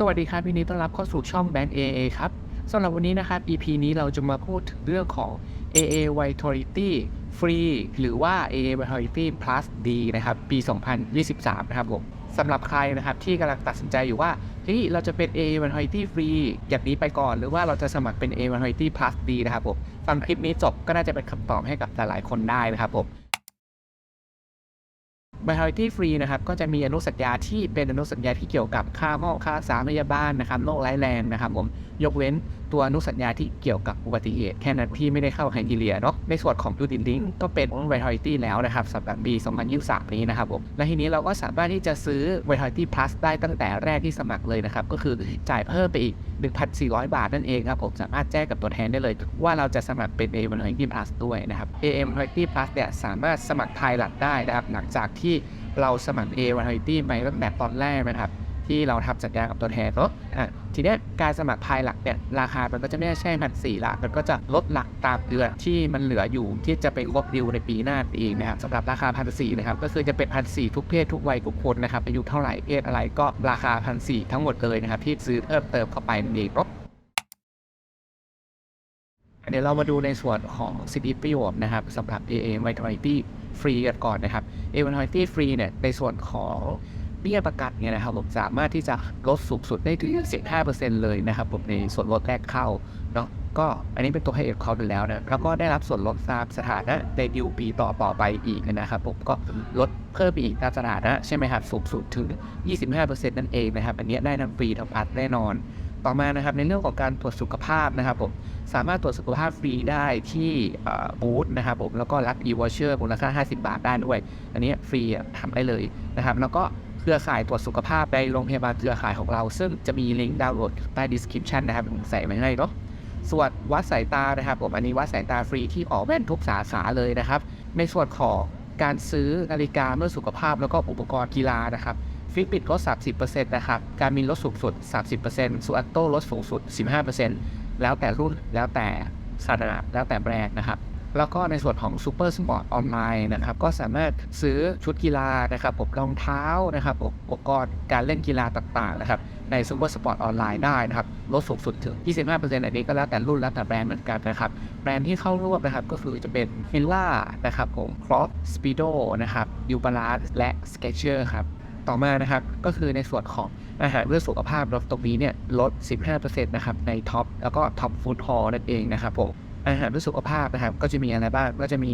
สวัสดีครับยินดีต้อนรับเข้าสู่ช่อง Bank AA ครับสำหรับวันนี้นะครับ EP นี้เราจะมาพูดถึงเรื่องของ AA Vitality Free หรือว่า AA Vitality Plus D นะครับ ปี 2023 นะครับผมสำหรับใครนะครับที่กำลังตัดสินใจอยู่ว่าเฮ้ยเราจะเป็น AA Vitality Free อย่างนี้ไปก่อน หรือว่าเราจะสมัครเป็น AA Vitality Plus D นะครับผมฟังคลิปนี้จบก็น่าจะเป็นคำตอบให้กับหลายๆคนได้นะครับผม Vitality Free นะครับก็จะมีอนุสัญญาที่เป็นอนุสัญญาที่เกี่ยวกับค่าหม้อค่าสารพยาบาลนะครับโรคร้ายแรงนะครับผม ยกเว้นตัวอนุสัญญาที่เกี่ยวกับอุบัติเหตุแค่นั้นที่ไม่ได้เข้าไฮทีเลียเนาะในส่วนของ Due Diligence ก็เป็น Vitality แล้วนะครับสำหรับปี2023 นี้นะครับผมและทีนี้เราก็สามารถที่จะซื้อ Vitality Plus ได้ตั้งแต่แรกที่สมัครเลยนะครับก็คือจ่ายเพิ่มไปอีก 1,400 บาทนั่นเองครับผมสามารถแจ้งกับตัวแทนได้เลย ว่าเราจะสมัครเป็น AM Vitality Plus ด้วยนะครับ AM Vitality Plus เนี่ยสามารถสมัครภายหลังได้นะครับหลังจากที่เราสมัคร AM Vitality ไปตั้งแต่ตอนแรกนะครับ ที่เราทำสัญญากับตัวแทนเนาะอะทีนี้การสมัครภายหลักเนี่ยราคามันก็จะไม่ใช่พันสี่ละมันก็จะลดหลักตามเดือนที่มันเหลืออยู่ที่จะไปครบดิวในปีหน้าเองนะครับสำหรับราคาพันสี่นะครับก็คือจะเป็นพันสี่ทุกเพศทุกวัยทุกคนนะครับอายุเท่าไหร่เพศอะไรก็ราคาพันสี่ทั้งหมดเลยนะครับที่ซื้อเพิ่มเติมเข้าไปนั่นเองเนาะเดี๋ยวเรามาดูในส่วนของสิทธิประโยชน์นะครับสำหรับ AA Vitality Free กันก่อนนะครับ AA Vitality Free เนี่ยในส่วนของ เบี้ยประกันเนี่ยนะครับผมสามารถที่จะลดสูงสุดได้ถึง15%เลยนะครับผมในส่วนลดแรกเข้าเนาะก็อันนี้เป็นตัวให้เอกเขาดูแล้วนะแล้วก็ได้รับส่วนลดตามสถานะในดิวปีต่อต่อไปอีกนะครับผมก็ลดเพิ่มอีกตามสถานะใช่ไหมครับสูงสุดถึง 25%นั่นเองนะครับ อันนี้ได้ทั้งฟรีทั้งพัดแน่นอน ต่อมานะครับในเรื่องของการตรวจสุขภาพนะครับผมสามารถตรวจสุขภาพฟรีได้ที่บูธนะครับผมแล้วก็รับ e-voucher มูลค่า 50 บาทได้ด้วยอันนี้ฟรีทำได้เลยนะครับ แล้วก็เครือข่ายตรวจสุขภาพในโรงพยาบาลเครือข่ายของเรา ซึ่งจะมีลิงก์ดาวน์โหลดใต้ description นะครับผมใส่ไว้ให้เนาะส่วนวัดสายตานะครับผมอันนี้วัดสายตาฟรีที่ออกแว่นทุกสาขาเลยนะครับ ในส่วนของการซื้อนาฬิกาเมื่อสุขภาพแล้วก็อุปกรณ์กีฬานะครับ ฟิตบิตลด 30%นะครับการมินลดสูงสุด 30%ซูอัตโต้ลดสูงสุด 15%แล้วแต่รุ่นแล้วแต่สถานะแล้วแต่แบรนด์นะครับแล้วก็ในส่วนของ Super Sport ออนไลน์นะครับ ก็สามารถซื้อชุดกีฬานะครับผมรองเท้านะครับอุปกรณ์การเล่นกีฬาต่างๆนะครับใน Super Sport ออนไลน์ได้นะครับลดสูงสุดถึง 25%อันนี้ก็แล้วแต่รุ่นแล้วแต่แบรนด์เหมือนกันนะครับ แบรนด์ที่เข้าร่วมนะครับก็คือจะเป็น h i l l a นะครับผม Cross Speedo นะครับ New Balance และ Skechers ครับ ต่อมานะครับก็คือในส่วนของอาหารเพื่อสุขภาพลดตรงนี้เนี่ยลด 15%นะครับในท็อปแล้วก็ท็อปฟู้ดฮอลนั่นเองนะครับผมอาหารเพื่อสุขภาพนะครับก็จะมีอะไรบ้างก็จะมี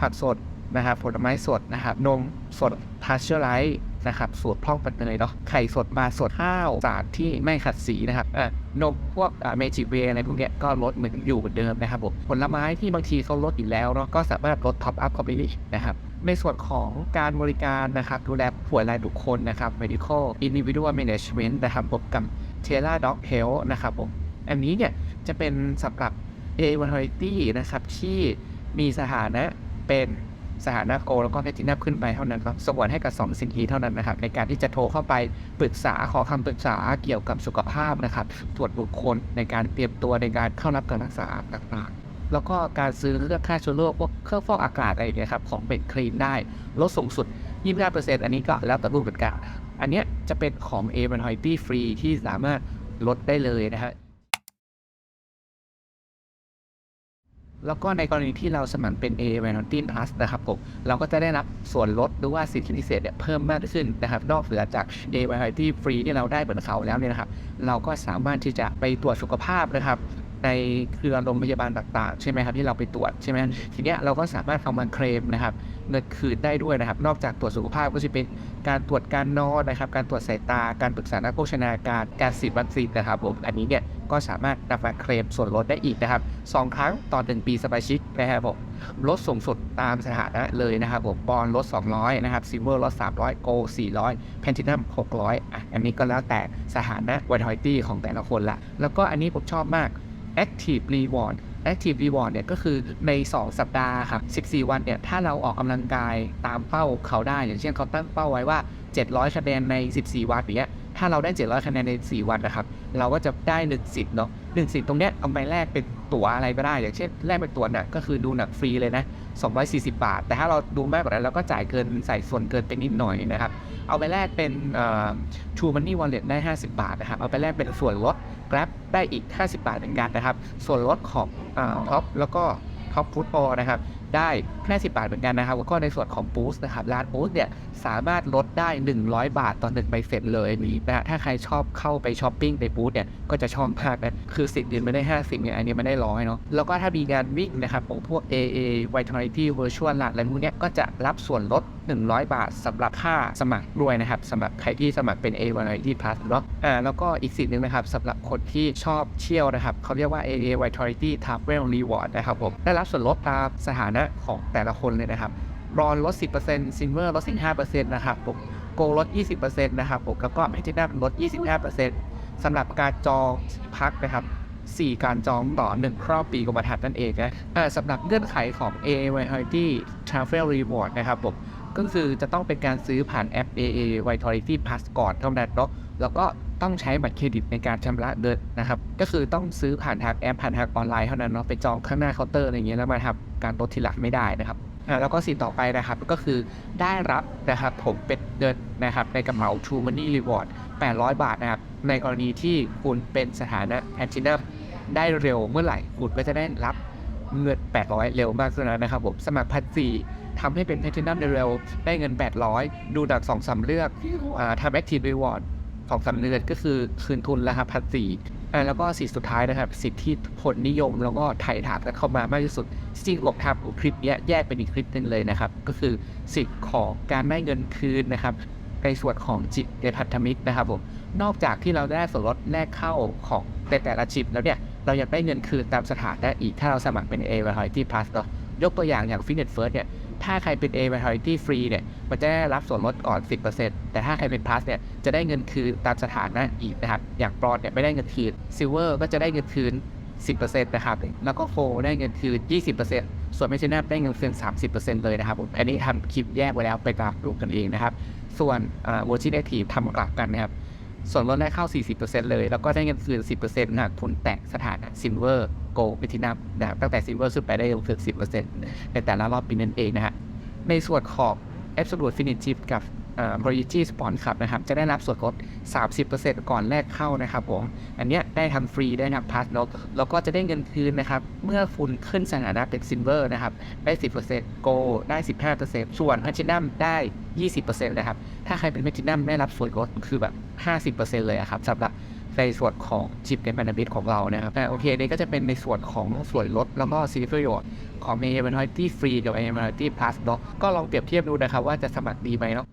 ผักสดนะครับผลไม้สดนะครับนมสดพาสเชอร์ไลท์นะครับสูตรพร่องปันเนยเนาะไข่สดมาสดข้าวสารที่ไม่ขัดสีนะครับอ่านมพวกเมจิเวอะไรพวกเนี้ยก็ลดเหมือนอยู่เหมือนเดิมนะครับผมผลไม้ที่บางทีเขาลดอยู่แล้วเนาะก็สามารถลดท็อปอัพเข้าไปอีกนะครับ ในส่วนของการบริการนะครับดูแลผู้ป่วยรายบุคคลนะครับ medical individual management นะครับผมกับ t e l a Dog Health นะครับผมอันนี้เนี่ยจะเป็นสำหรับ a v a l i t y นะครับที่มีสถานะเป็นสถานะโกแล้วก็แพทินัมขึ้นไปเท่านั้นครับสงวนให้กับ2สินทีเท่านั้นนะครับ ในการที่จะโทรเข้าไปปรึกษาขอคำปรึกษาเกี่ยวกับสุขภาพนะครับ ตรวจบุคคลในการเตรียมตัวในการเข้ารับการรักษาต่างๆ แล้วก็การซื้อเครื่องฆ่าเชื้อโรคพวกเครื่องฟอกอากาศอะไรอย่างเงี้ยครับของเป็นคลีนได้ลดสูงสุด 25%อันนี้ก็แล้วแต่รูปเหมือนกันอันเนี้ยจะเป็นของ a 1 0 0ฟรีที่สามารถลดได้เลยนะฮะแล้วก็ในกรณีที่เราสมัครเป็น A v a l e n t i n Plus นะครับผมเราก็จะได้รับส่วนลดหรือว่าสิทธิพิเศษเนี่ยเพิ่มมากขึ้นนะครับ นอกเหนือจาก A v a l e n t i n ฟรีที่เราได้เหมือนเขาแล้วเนี่ยนะครับ เราก็สามารถที่จะไปตรวจสุขภาพนะครับ ในเครือโรงพยาบาลต่างๆ ใช่ไหมครับที่เราไปตรวจใช่ไหมทีเนี้ยเราก็สามารถเอามาเคลมนะครับเงินคืนได้ด้วยนะครับ นอกจากตรวจสุขภาพก็จะเป็นการตรวจการนอนนะครับ การตรวจสายตาการปรึกษานักโภชนาการการฉีดวัคซีนนะครับผมอันนี้เนี่ยก็สามารถนำมาเคลมส่วนลดได้อีกนะครับสองครั้งต่อหนึ่งปีสมาชิกนะครับผมลดสูงสุดตามสถานะเลยนะครับผมบอลลด 200 นะครับซิลเวอร์ลด 300 โก400แพนทินัม600อะอันนี้ก็แล้วแต่สถานะวันทอยตี้ของแต่ละคนละแล้วก็อันนี้ผมชอบมาก Active Reward Active Reward เนี่ยก็คือใน 2 สัปดาห์ครับ 14 วันเนี่ยถ้าเราออกกำลังกายตามเป้าเขาได้ อย่างเช่นเขาตั้งเป้าไว้ว่า 700 คะแนนใน 14 วันอย่างเงี้ยถ้าเราได้ 700 คะแนนใน 4 วันนะครับ เราก็จะได้1สิทธิ์เนาะ1สิทธิ์ตรงเนี้ยเอาไปแลกเป็นตั๋วอะไรก็ได้ อย่างเช่นแลกเป็นตั๋วหนังก็คือดูหนังฟรีเลยนะ 240 บาท แต่ถ้าเราดูมากกว่านั้นเราก็จ่ายเกินใส่ส่วนเกินไปนิดหน่อยนะครับ เอาไปแลกเป็น True Money Wallet ได้ 50 บาทนะครับ เอาไปแลกเป็นส่วนลด Grab ได้อีก 50 บาทเหมือนกันนะครับ ส่วนลดของท็อปแล้วก็ท็อปฟุตบอลนะครับ ได้แค่10 บาทเหมือนกันนะครับแล้วก็ในส่วนของ Boost นะครับร้าน Boost เนี่ยสามารถลดได้ 100 บาทต่อหนึ่งใบเสร็จเลยนะฮะถ้าใครชอบเข้าไปช้อปปิ้งในบูธเนี่ยก็จะชอบมากนะคือสิบเดือนไม่ได้ 50เนี่ยอันนี้ไม่ได้ร้อยเนาะแล้วก็ถ้ามีงานวิ่งนะครับของพวก AA Vitality Virtual Run อะไรพวกเนี้ยก็จะรับส่วนลด 100 บาทสำหรับค่าสมัครด้วยนะครับสำหรับใครที่สมัครเป็น A Vitality Plus เนาะอ่าแล้วก็อีกสิ่งหนึ่งนะครับสำหรับคนที่ชอบเที่ยวนะครับเขาเรียกว่า AA Vitality Travel Reward นะครับผมได้รับส่วนลดตามสถานะของแต่ละคนเลยนะครับบรอนลด 10% Silver ลด 15%นะครับผมโกลด 20%นะครับผมแล้วก็แพทินัมลด 25%สำหรับการจองพักนะครับ 4 การจองต่อ 1 ครอบปีกรมธรรม์นั่นเองนะสำหรับเงื่อนไขของ AA Vitality Travel Reward นะครับผมก็คือจะต้องเป็นการซื้อผ่านแอป AA Vitality Plus ก่อนเท่านั้นเนาะแล้วก็ ต้องใช้บัตรเครดิตในการชำระเดินนะครับ ก็คือต้องซื้อผ่านทางแอปผ่านทางออนไลน์เท่านั้นเนาะไปจองข้างหน้าเคาน์เตอร์อะไรอย่างเงี้ยแล้วมาทำการลดทีหลังไม่ได้นะครับแล้วก็สิ่งต่อไปนะครับก็คือได้รับนะครับผมเป็นเงินนะครับในกระเป๋า True Money Reward 800 บาทนะครับในกรณีที่คุณเป็นสถานะแอนตินัมได้เร็วเมื่อไหร่คุณก็จะได้รับเงิน 800 เร็วมากขึ้นแล้วนะครับผมสมัครพันสี่ทำให้เป็นแพทินัมเร็วได้เงิน 800 ดูดักสองสามเลือกอทำแอคทีฟรีวอร์ด สองสาเดือนก็คือคืนทุนแล้วครับพันสี่อ่าแล้วก็สิทธิสุดท้ายนะครับ สิทธิที่คนนิยมแล้วก็ไถ่ถามกันเข้ามามากที่สุดจริงๆผมทำคลิปนี้แยกเป็นอีกคลิปหนึ่งเลยนะครับ ก็คือสิทธิ์ของการได้เงินคืนนะครับในส่วนของจิตในพันธมิตรนะครับผมนอกจากที่เราได้ส่วนลดแลกเข้าของในแต่ละชิปแล้วเนี่ย เรายังได้เงินคืนตามสถานะอีกถ้าเราสมัครเป็น A Vitality Plus เนอะ ยกตัวอย่างอย่าง Fitness First เนี่ยถ้าใครเป็น A Vitality Free เนี่ยมันจะได้รับส่วนลดก่อน 10%แต่ถ้าใครเป็น Plus เนี่ยจะได้เงินคืนตามสถานะอีกนะครับ อย่าง Bronze เนี่ยไม่ได้เงินคืน Silver ก็จะได้เงินคืน 10%นะครับ แล้วก็โฟได้เงินคืน 20%ส่วนไม่ใช่นับได้เงินคืน 30%เลยนะครับผมอันนี้ทำคลิปแยกไว้แล้วไปตามดูกันเองนะครับ ส่วนวอร์ชินแอคทีฟทำกลับกันนะครับ ส่วนลดได้เข้า 40%เลย แล้วก็ได้เงินคืน 10%หากคุณแตะสถานะซิลเวอร์ โกลไปที่นับนะตั้งแต่ซิลเวอร์ขึ้นไปได้เงินคืน10%ในแต่ละรอบปีนั่นเองนะฮะในส่วนของ Absolute Finitive กับเอ่อ Prodigy Sport ครับนะครับ จะได้รับส่วนลด 30%ก่อนแรกเข้านะครับผม อันเนี้ยได้ทำฟรีได้ทำพาสแล้วแล้วก็จะได้เงินคืนนะครับ เมื่อคุณขึ้นสถานะเป็นซิลเวอร์นะครับ ได้ 10%โกได้ 15%ส่วนแพทินัมได้ 20%นะครับ ถ้าใครเป็นแพทินัมได้รับส่วนลดคือแบบ 50%เลยครับสำหรับ ในส่วนของจิปในพันธมิตรของเรานะครับแต่โอเคนี่ก็จะเป็นในส่วนของส่วนลดแล้วก็สิทธิประโยชน์ของ a m a n i t y Free กับ a m a n i t y Plus เนาะก็ลองเปรียบเทียบดูนะครับว่าจะสมัครดีไหมเนาะ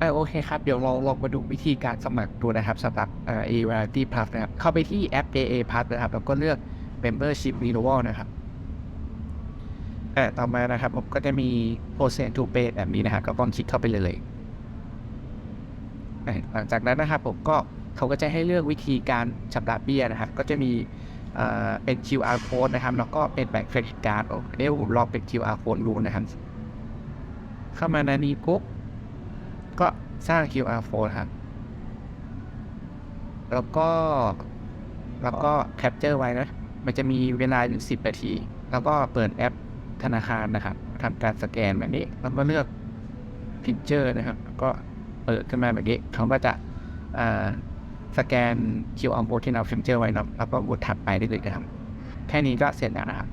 อ่าโอเคครับ เดี๋ยวเราลองมาดูวิธีการสมัครดูนะครับสำหรับเอ่อ a m a n i t y Plus นะครับ เข้าไปที่แอป AA Plus นะครับแล้วก็เลือก Membership Renewal นะครับอ่ต่อมานะครับผมก็จะมี Process to Pay แบบนี้นะครับก็ลองคลิกเข้าไปเลย หลังจากนั้นนะครับผมก็เขาก็จะให้เลือกวิธีการชำระเบี้ยนะครับ ก็จะมีเอ่อเป็น QR code นะครับแล้วก็เป็นแบบเครดิตการ์ดโอ้เดี๋ยวผมลองเป็น QR code ดูนะครับ เข้ามาในนี้ปุ๊บก็สร้าง QR code ครับ แล้วก็แล้วก็แคปเจอร์ไว้นะ มันจะมีเวลาอยู่10นาที แล้วก็เปิดแอปธนาคารนะครับทำการสแกนแบบนี้แล้วก็เลือกพิเจอร์นะครับแล้วก็ เปิดขึ้นมาแบบนี้เขาก็จะสแกน QR code ที่เราเฟมเจอร์ไว้นะแล้วก็กดถัดไปได้เลยครับ แค่นี้ก็เสร็จแล้วนะครับ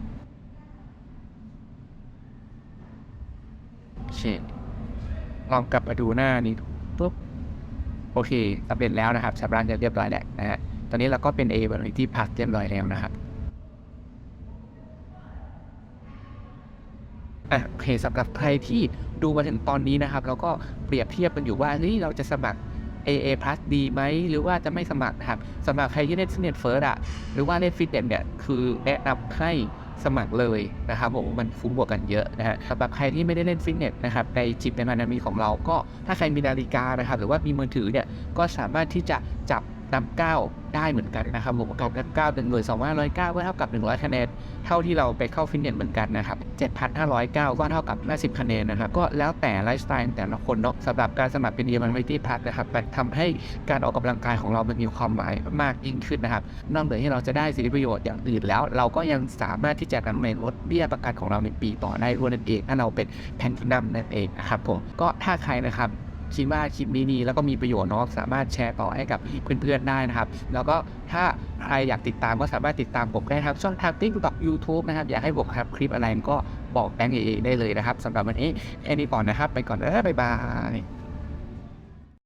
โอเคลองกลับมาดูหน้านี้ปุ๊บโอเคสำเร็จแล้วนะครับชำระเงินเรียบร้อยแล้วนะฮะตอนนี้เราก็เป็น A แบบที่พักเรียบร้อยแล้วนะครับอะโอเคสำหรับใครที่ ดูมาถึงตอนนี้นะครับแล้วก็เปรียบเทียบกันอยู่ว่าเฮ้ยเราจะสมัคร AA Plus ดีไหม หรือว่าจะไม่สมัครครับสำหรับใครที่เล่นฟิตเนสเฟิร์สอะหรือว่าเล่นฟิตเนสเนี่ยคือแนะนำให้สมัครเลยนะครับผมมันคุ้มกว่ากันเยอะนะฮะสำหรับใครที่ไม่ได้เล่นฟิตเนสนะครับในจิบในพันมิตรของเราก็ถ้าใครมีนาฬิกานะครับ หรือว่ามีมือถือเนี่ยก็สามารถที่จะจับ นับก้าได้เหมือนกันนะครับผมกับนับก้าวหนึ่งหน่วยสองพันร้อยเก้าก็เท่ากับหนึ่งร้อยคะแนน เท่าที่เราไปเข้าฟิตเนสเหมือนกันนะครับ 7,509 ก็เท่ากับ 50 คะแนนนะครับ ก็แล้วแต่ไลฟ์สไตล์แต่ละคนเนาะสำหรับการสมัครเป็นเอมันไวตี้พัทนะครับมันทำให้การออกกำลังกายของเรามันมีความหมายมากยิ่งขึ้นนะครับ นอกจากที่เราจะได้สิทธิประโยชน์อย่างอื่นแล้ว เราก็ยังสามารถที่จะนำไปลดเบี้ยประกันของเราในปีต่อได้ด้วยนั่นเองถ้าเราเป็นแพนนัมนั่นเองนะครับผมก็ถ้าใครนะครับ คิดว่าคลิปนี้ดีแล้วก็มีประโยชน์เนาะสามารถแชร์ต่อให้กับเพื่อนๆได้นะครับ แล้วก็ถ้าใครอยากติดตามก็สามารถติดตามผมได้ครับช่องทางติ๊กต็อกยูทูบนะครับ อยากให้ผมทำคลิปอะไรก็บอกแบงค์เอได้เลยนะครับสำหรับวันนี้แค่นี้ก่อนนะครับ ไปก่อนเออบ๊ายบาย